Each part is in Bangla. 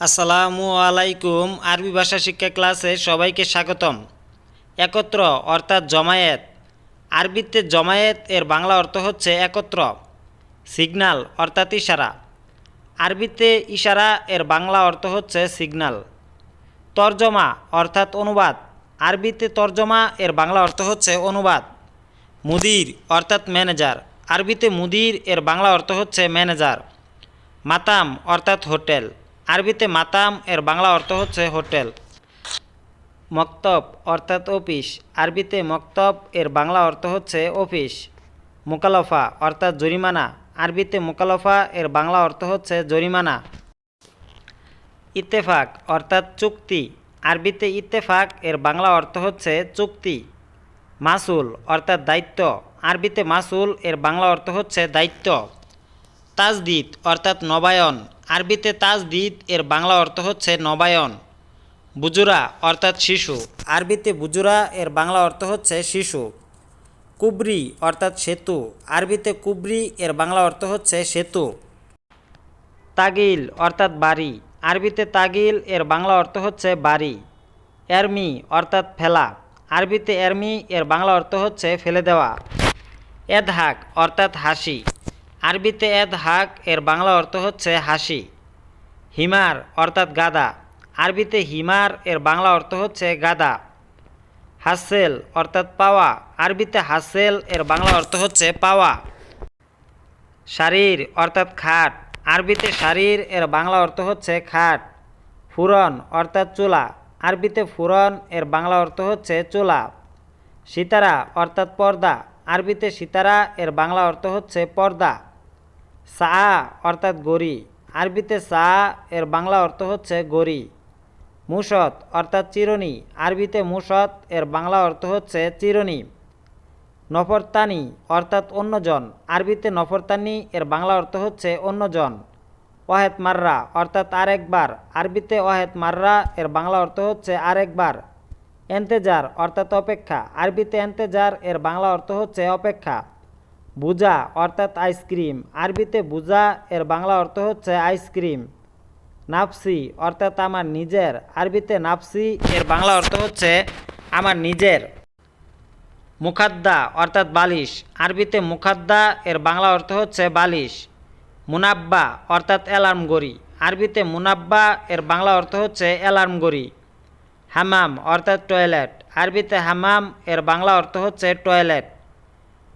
আসসালামু আলাইকুম। আরবি ভাষা শিক্ষা ক্লাসে সবাইকে স্বাগতম। একত্র অর্থাৎ জমায়েত। আরবিতে জমায়েত এর বাংলা অর্থ হচ্ছে একত্র। সিগনাল অর্থাৎ ইশারা। আরবিতে ইশারা এর বাংলা অর্থ হচ্ছে সিগনাল। তর্জমা অর্থাৎ অনুবাদ। আরবিতে তর্জমা এর বাংলা অর্থ হচ্ছে অনুবাদ। মুদির অর্থাৎ ম্যানেজার। আরবিতে মুদির এর বাংলা অর্থ হচ্ছে ম্যানেজার। মাতাম অর্থাৎ হোটেল। আরবিতে মাতাম এর বাংলা অর্থ হচ্ছে হোটেল। মক্তব অর্থাৎ অফিস। আরবিতে মক্তব এর বাংলা অর্থ হচ্ছে অফিস। মোকালফা অর্থাৎ জরিমানা। আরবিতে মোকালফা এর বাংলা অর্থ হচ্ছে জরিমানা। ইত্তেফাক অর্থাৎ চুক্তি। আরবিতে ইত্তেফাক এর বাংলা অর্থ হচ্ছে চুক্তি। মাসুল অর্থাৎ দায়িত্ব। আরবিতে মাসুল এর বাংলা অর্থ হচ্ছে দায়িত্ব। তাজদিদ অর্থাৎ নবায়ন। আরবিতে তাজদিদ, এর বাংলা অর্থ হচ্ছে নবায়ন। বুজুরা, অর্থাৎ শিশু। আরবিতে বুজুরা, এর বাংলা অর্থ হচ্ছে শিশু। কুবরি, অর্থাৎ সেতু। আরবিতে কুবরি, এর বাংলা অর্থ হচ্ছে সেতু। তাগিল, অর্থাৎ বাড়ি। আরবিতে তাগিল, এর বাংলা অর্থ হচ্ছে বাড়ি। এরমি, অর্থাৎ ফেলা। আরবিতে এরমি, এর বাংলা অর্থ হচ্ছে ফেলে দেওয়া। এদহাক, অর্থাৎ হাসি। আরবিতে এদ হাক, এর বাংলা অর্থ হচ্ছে হাসি। হিমার, অর্থাৎ গাদা। আরবিতে হিমার, এর বাংলা অর্থ হচ্ছে গাদা। হাসেল, অর্থাৎ পাওয়া। আরবিতে হাসেল, এর বাংলা অর্থ হচ্ছে পাওয়া। শারীর, অর্থাৎ খাট। আরবিতে শারীর, এর বাংলা অর্থ হচ্ছে খাট। ফুরন, অর্থাৎ চুলা। আরবিতে ফুরন, এর বাংলা অর্থ হচ্ছে চুলা। সিতারা, অর্থাৎ পর্দা। আরবিতে সিতারা, এর বাংলা অর্থ হচ্ছে পর্দা। সা অর্থাৎ গড়ি আরবিতে সা এর বাংলা অর্থ হচ্ছে গড়ি মুসত অর্থাৎ চিরনি। আরবিতে মুসত এর বাংলা অর্থ হচ্ছে চিরনি। নফরতানি অর্থাৎ অন্যজন। আরবিতে নফরতানি এর বাংলা অর্থ হচ্ছে অন্যজন। ওয়াহেদ মাররা অর্থাৎ আরেকবার। আরবিতে ওয়াহেদ মাররা এর বাংলা অর্থ হচ্ছে আরেকবার। এন্তেজার অর্থাৎ অপেক্ষা। আরবিতে এন্তেজার এর বাংলা অর্থ হচ্ছে অপেক্ষা। বুজা অর্থাৎ আইসক্রিম। আরবিতে বুজা এর বাংলা অর্থ হচ্ছে আইসক্রিম। নাফসি অর্থাৎ আমার নিজের। আরবিতে নাফসি, এর বাংলা অর্থ হচ্ছে আমার নিজের। মুখাদ্দা অর্থাৎ বালিশ। আরবিতে মুখাদ্দা, এর বাংলা অর্থ হচ্ছে বালিশ। মুনাব্বা অর্থাৎ অ্যালার্ম গড়ি। আরবিতে মুনাব্বা, এর বাংলা অর্থ হচ্ছে অ্যালার্ম গড়ি। হামাম অর্থাৎ টয়লেট। আরবিতে হামাম, এর বাংলা অর্থ হচ্ছে টয়লেট।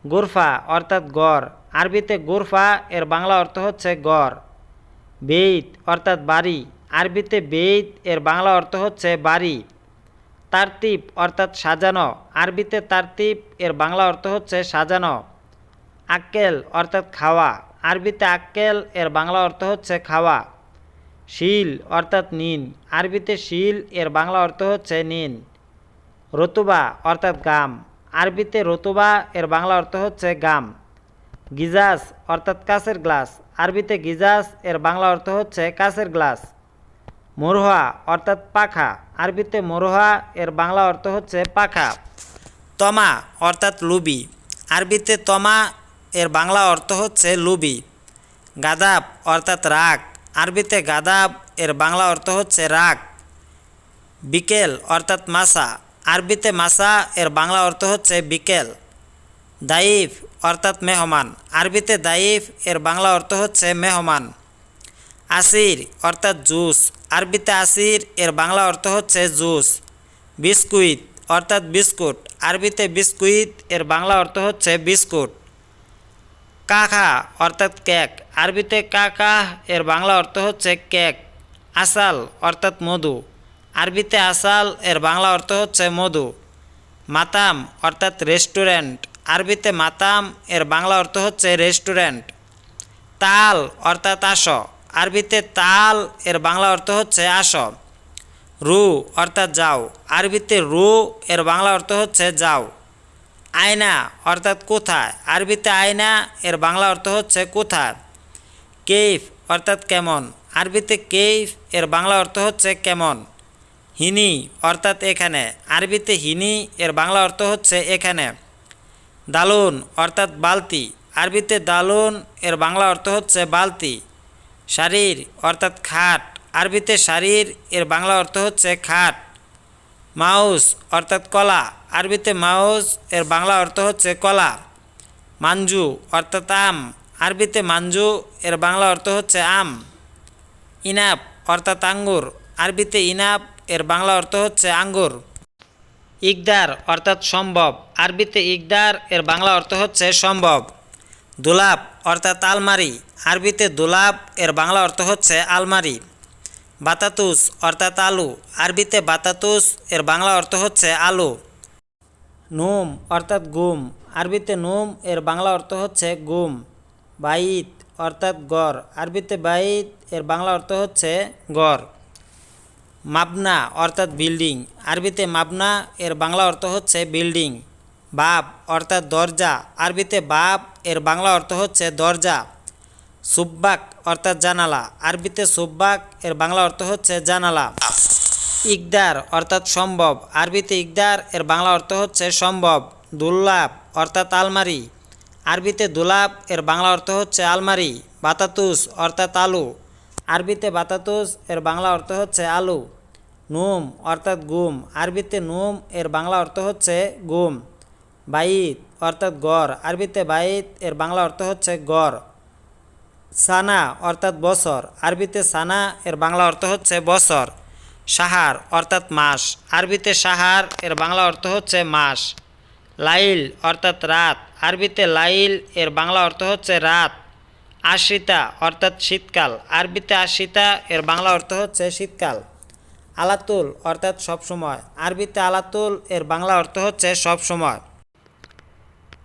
গুরফা অর্থাৎ গড়। আরবিতে গুরফা, এর বাংলা অর্থ হচ্ছে গড়। বেইত অর্থাৎ বাড়ি। আরবিতে বেইত, এর বাংলা অর্থ হচ্ছে বাড়ি। তারতিব অর্থাৎ সাজানো। আরবিতে তারতিব এর বাংলা অর্থ হচ্ছে সাজানো। আক্কেল অর্থাৎ খাওয়া। আরবিতে আক্কেল, এর বাংলা অর্থ হচ্ছে খাওয়া। শিল অর্থাৎ নিন। আরবিতে শিল, এর বাংলা অর্থ হচ্ছে নিন। রতুবা অর্থাৎ গাম। আরবিতে রতুবা, এর বাংলা অর্থ হচ্ছে গাম। গিজাস অর্থাৎ কাঁচের গ্লাস। আরবিতে গিজাস, এর বাংলা অর্থ হচ্ছে কাঁচের গ্লাস। মরুহা অর্থাৎ পাখা। আরবিতে মরুহা, এর বাংলা অর্থ হচ্ছে পাখা। তমা অর্থাৎ লুবি। আরবিতে তমা, এর বাংলা অর্থ হচ্ছে লুবি। গাদাব অর্থাৎ রাগ। আরবিতে গাদাব, এর বাংলা অর্থ হচ্ছে রাগ। বিকেল অর্থাৎ মাসা। আরবিতে মাসা, এর বাংলা অর্থ হচ্ছে বিকেল। দাইফ অর্থাৎ মেহমান। আরবিতে দাইফ এর বাংলা অর্থ হচ্ছে মেহমান। আসির অর্থাৎ জুস। আরবিতে আসির, এর বাংলা অর্থ হচ্ছে জুস। বিস্কুইট অর্থাৎ বিস্কুট। আরবিতে বিস্কুইট, এর বাংলা অর্থ হচ্ছে বিস্কুট। কাখা অর্থাৎ কেক। আরবিতে কাকা, এর বাংলা অর্থ হচ্ছে কেক। আসাল অর্থাৎ মধু। আরবিতে আসাল, এর বাংলা অর্থ হচ্ছে মধু। মাতাম অর্থাৎ রেস্টুরেন্ট। আরবিতে মাতাম, এর বাংলা অর্থ হচ্ছে রেস্টুরেন্ট। তাল অর্থাৎ আস। আরবিতে তাল, এর বাংলা অর্থ হচ্ছে আস। রু অর্থাৎ যাও। আরবিতে রু, এর বাংলা অর্থ হচ্ছে যাও। আয়না অর্থাৎ কোথায়। আরবিতে আয়না, এর বাংলা অর্থ হচ্ছে কোথায়। কেইফ অর্থাৎ কেমন। আরবিতে কেইফ, এর বাংলা অর্থ হচ্ছে কেমন। হিনি, অর্থাৎ এখানে। আরবিতে হিনি, এর বাংলা অর্থ হচ্ছে এখানে। দালুন, অর্থাৎ বালতি। আরবিতে দালুন, এর বাংলা অর্থ হচ্ছে বালতি। শারীর, অর্থাৎ খাট। আরবিতে শারীর, এর বাংলা অর্থ হচ্ছে খাট। মাউস, অর্থাৎ কলা। আরবিতে মাউস, এর বাংলা অর্থ হচ্ছে কলা। মাঞ্জু, অর্থাৎ আম। আরবিতে মাঞ্জু, এর বাংলা অর্থ হচ্ছে আম। ইনাপ, অর্থাৎ আঙ্গুর। আরবিতে ইনাপ এর বাংলা অর্থ হচ্ছে আঙ্গুর। ইকদার অর্থাৎ সম্ভব। আরবিতে ইকদার, এর বাংলা অর্থ হচ্ছে সম্ভব। দুলাপ অর্থাৎ আলমারি। আরবিতে দুলাপ এর বাংলা অর্থ হচ্ছে আলমারি। বাতাতুস অর্থাৎ আলু। আরবিতে বাতাতুস, এর বাংলা অর্থ হচ্ছে আলু। নুম অর্থাৎ গুম। আরবিতে নুম, এর বাংলা অর্থ হচ্ছে গুম। বাইত অর্থাৎ গড়। আরবিতে বাইত, এর বাংলা অর্থ হচ্ছে গড়। মাবনা অর্থাৎ বিল্ডিং। আরবিতে মাবনা, এর বাংলা অর্থ হচ্ছে বিল্ডিং। বাপ অর্থাৎ দরজা। আরবিতে বাপ এর বাংলা অর্থ হচ্ছে দরজা। সুব্বাক অর্থাৎ জানালা। আরবিতে সুব্বাক, এর বাংলা অর্থ হচ্ছে জানালা। ইকদার অর্থাৎ সম্ভব। আরবিতে ইকদার, এর বাংলা অর্থ হচ্ছে সম্ভব। দুল্লাভ অর্থাৎ আলমারি। আরবিতে দুলাভ এর বাংলা অর্থ হচ্ছে আলমারি। বাতাতুস অর্থাৎ আলু। আরবিতে বাতাতুস, এর বাংলা অর্থ হচ্ছে আলু। নুম অর্থাৎ গুম। আরবিতে নুম, এর বাংলা অর্থ হচ্ছে গুম। বাইত অর্থাৎ গড়। আরবিতে বাইত, এর বাংলা অর্থ হচ্ছে গড়। সানা অর্থাৎ বছর। আরবিতে সানা, এর বাংলা অর্থ হচ্ছে বছর। সাহার অর্থাৎ মাস। আরবিতে সাহার, এর বাংলা অর্থ হচ্ছে মাস। লাইল অর্থাৎ রাত। আরবিতে লাইল, এর বাংলা অর্থ হচ্ছে রাত। আশ্রিতা অর্থাৎ শীতকাল। আরবিতে আশিতা, এর বাংলা অর্থ হচ্ছে শীতকাল। আলাতুল অর্থাৎ সবসময়। আরবিতে আলাতুল, এর বাংলা অর্থ হচ্ছে সবসময়।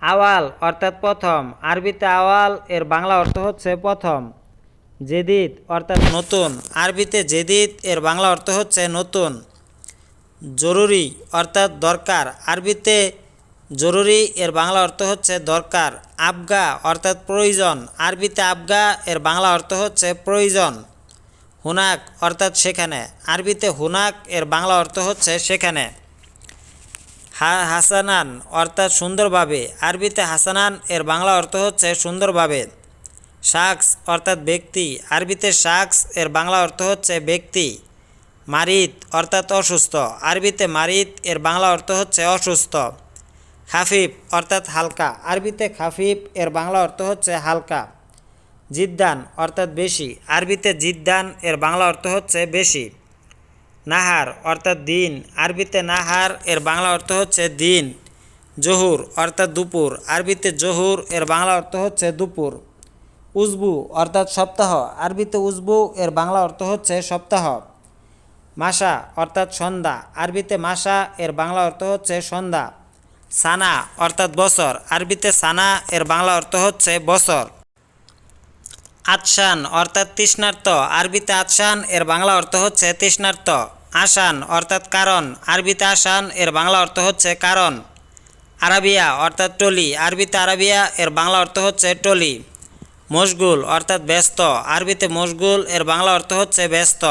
আওয়াল অর্থাৎ প্রথম। আরবিতে আওয়াল, এর বাংলা অর্থ হচ্ছে প্রথম। জেদিদ অর্থাৎ নতুন। আরবিতে জেদিদ, এর বাংলা অর্থ হচ্ছে নতুন। জরুরি অর্থাৎ দরকার। আরবিতে জরুরি, এর বাংলা অর্থ হচ্ছে দরকার, আবগা অর্থাৎ প্রয়োজন, আরবিতে আবগা, এর বাংলা অর্থ হচ্ছে প্রয়োজন। হুনাক অর্থাৎ সেখানে, আরবিতে হুনাক, এর বাংলা অর্থ হচ্ছে সেখানে। হাসানান অর্থাৎ সুন্দরভাবে, আরবিতে হাসানান, এর বাংলা অর্থ হচ্ছে সুন্দরভাবে। শাকস অর্থাৎ ব্যক্তি, আরবিতে শাকস এর বাংলা অর্থ হচ্ছে ব্যক্তি। মারিত অর্থাৎ অসুস্থ, আরবিতে মারিত, এর বাংলা অর্থ হচ্ছে অসুস্থ। খাফিফ অর্থাৎ হালকা। আরবিতে খাফিফ, এর বাংলা অর্থ হচ্ছে হালকা। জিদ্দান অর্থাৎ বেশি। আরবিতে জিদ্দান, এর বাংলা অর্থ হচ্ছে বেশি। নাহার অর্থাৎ দিন। আরবিতে নাহার, এর বাংলা অর্থ হচ্ছে দিন। জহুর অর্থাৎ দুপুর। আরবিতে জহুর, এর বাংলা অর্থ হচ্ছে দুপুর। উজবু অর্থাৎ সপ্তাহ। আরবিতে উজবু, এর বাংলা অর্থ হচ্ছে সপ্তাহ। মাসা অর্থাৎ সন্ধ্যা। আরবিতে মাসা এর বাংলা অর্থ হচ্ছে সন্ধ্যা। সানা অর্থাৎ বছর। আরবিতে সানা, এর বাংলা অর্থ হচ্ছে বছর। আতসান অর্থাৎ তৃষ্ণার্ত। আরবিতে আতসান এর বাংলা অর্থ হচ্ছে তৃষ্ণার্ত। আসান অর্থাৎ কারণ। আরবিতে আসান এর বাংলা অর্থ হচ্ছে কারণ। আরাবিয়া অর্থাৎ টলি। আরবিতে আরাবিয়া, এর বাংলা অর্থ হচ্ছে টলি। মশগুল অর্থাৎ ব্যস্ত। আরবিতে মশগুল, এর বাংলা অর্থ হচ্ছে ব্যস্ত।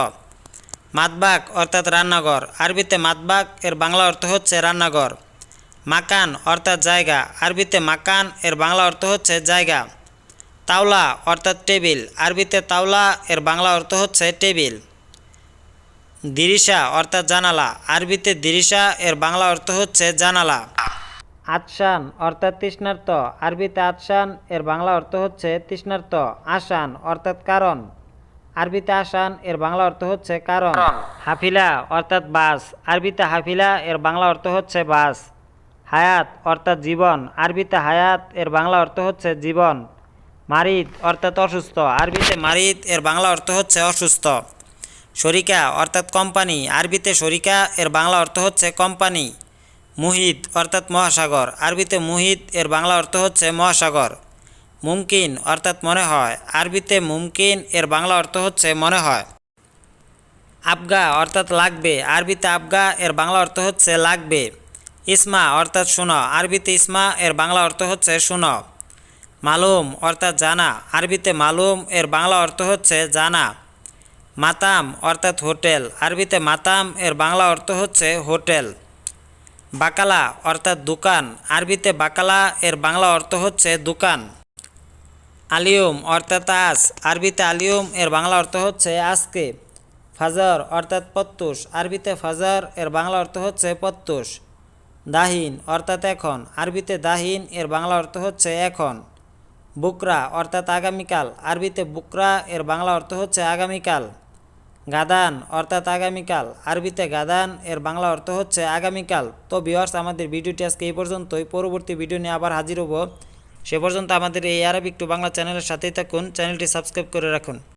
মাতবাক অর্থাৎ রান্নাঘর। আরবিতে মাতবাক, এর বাংলা অর্থ হচ্ছে রান্নাঘর। মাকান অর্থাৎ জায়গা। আরবিতে মাকান, এর বাংলা অর্থ হচ্ছে জায়গা। তাওলা অর্থাৎ টেবিল। আরবিতে তাওলা, এর বাংলা অর্থ হচ্ছে টেবিল। দিরিশা অর্থাৎ জানালা। আরবিতে দিরিশা, এর বাংলা অর্থ হচ্ছে জানালা। আতসান অর্থাৎ তৃষ্ণার্ত। আরবিতে আতসান এর বাংলা অর্থ হচ্ছে তৃষ্ণার্ত। আসান অর্থাৎ কারণ। আরবিতে আসান এর বাংলা অর্থ হচ্ছে কারণ। হাফিলা অর্থাৎ বাস। আরবিতে হাফিলা, এর বাংলা অর্থ হচ্ছে বাস। হায়াত অর্থাৎ জীবন, আরবিতে হায়াত, এর বাংলা অর্থ হচ্ছে জীবন। মারিদ অর্থাৎ অসুস্থ, আরবিতে মারিদ, এর বাংলা অর্থ হচ্ছে অসুস্থ। শরিকা অর্থাৎ কোম্পানি, আরবিতে শরিকা, এর বাংলা অর্থ হচ্ছে কোম্পানি। মুহিত অর্থাৎ মহাসাগর, আরবিতে মুহিত, এর বাংলা অর্থ হচ্ছে মহাসাগর। মুমকিন অর্থাৎ মনে হয়, আরবিতে মুমকিন, এর বাংলা অর্থ হচ্ছে মনে হয়। আবগা অর্থাৎ লাগবে, আরবিতে আবগা, এর বাংলা অর্থ হচ্ছে লাগবে। ইসমা, অর্থাৎ শুনো আরবিতে ইসমা, এর বাংলা অর্থ হচ্ছে শুনো মালুম, অর্থাৎ জানা। আরবিতে মালুম, এর বাংলা অর্থ হচ্ছে জানা। মাতাম, অর্থাৎ হোটেল। আরবিতে মাতাম, এর বাংলা অর্থ হচ্ছে হোটেল। বাকালা, অর্থাৎ দোকান। আরবিতে বাকালা, এর বাংলা অর্থ হচ্ছে দোকান। আলিয়ম, অর্থাৎ আস। আরবিতে আলিয়ম, এর বাংলা অর্থ হচ্ছে আজকে। ফাজর, অর্থাৎ প্রত্যুষ আরবিতে ফাজর, এর বাংলা অর্থ হচ্ছে প্রত্যুষ দাহিন অর্থাৎ এখন। আরবিতে দাহিন, এর বাংলা অর্থ হচ্ছে এখন। বুকরা অর্থাৎ আগামীকাল। আরবিতে বুকরা, এর বাংলা অর্থ হচ্ছে আগামীকাল। গাদান অর্থাৎ আগামীকাল। আরবিতে গাদান, এর বাংলা অর্থ হচ্ছে আগামীকাল। তো ভিওয়ার্স আমাদের ভিডিওটি আজকে এই পর্যন্তই। পরবর্তী ভিডিও নিয়ে আবার হাজির হব। সে পর্যন্ত আমাদের এই আরবিক টু বাংলা চ্যানেলের সাথেই থাকুন। চ্যানেলটি সাবস্ক্রাইব করে রাখুন।